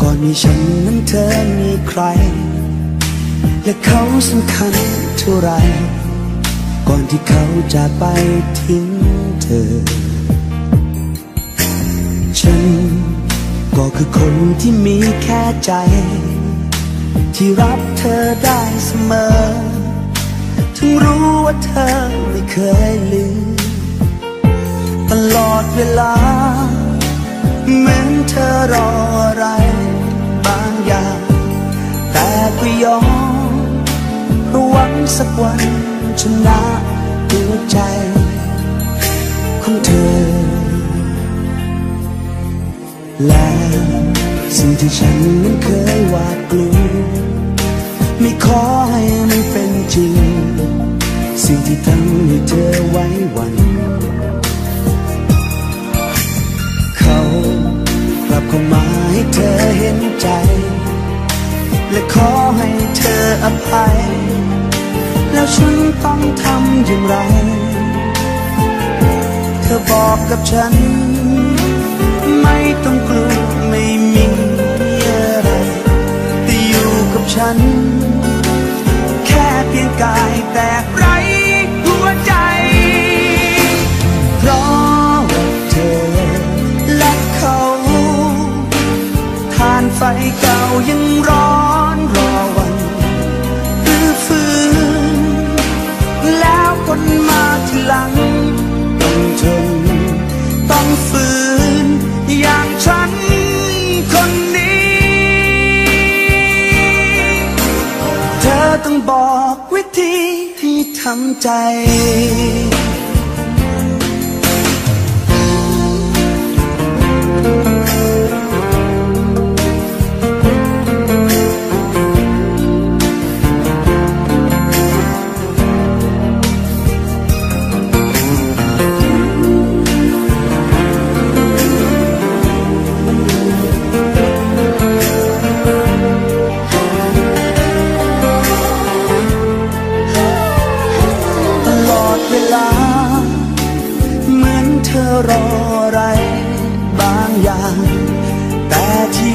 ก่อนมีฉันนั้นเธอมีใคร และเขาสำคัญเท่าไร ก่อนที่เขาจะไปทิ้งเธอ ฉันก็คือคนที่มีแค่ใจ ที่รับเธอได้เสมอถึงรู้ว่าเธอไม่เคยลืมตลอดเวลา เหมือนเธอรออะไรบางอย่าง แต่ก็ยอมเพราะหวังสักวันชนะหัวใจของเธอ และสิ่งที่ฉันนั้นเคยหวาดกลัวไม่ขอให้มันเป็นจริง สิ่งที่ทำให้เธอไว้วัน ก็มาให้เธอเห็นใจ และขอให้เธออภัย แล้วฉันต้องทำอย่างไร เธอบอกกับฉัน ไม่ต้องกลัวไม่มีอะไรแต่อยู่กับฉันำใจ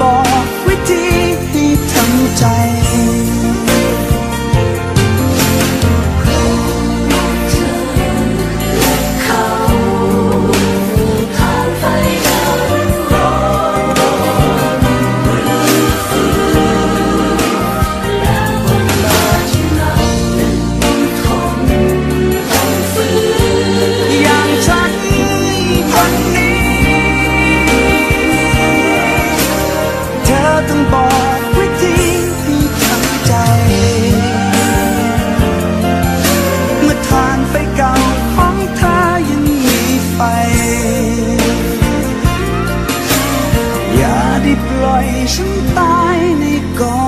บอกวิธีที่ทำใจ ได้ปล่อยฉันตายในกอง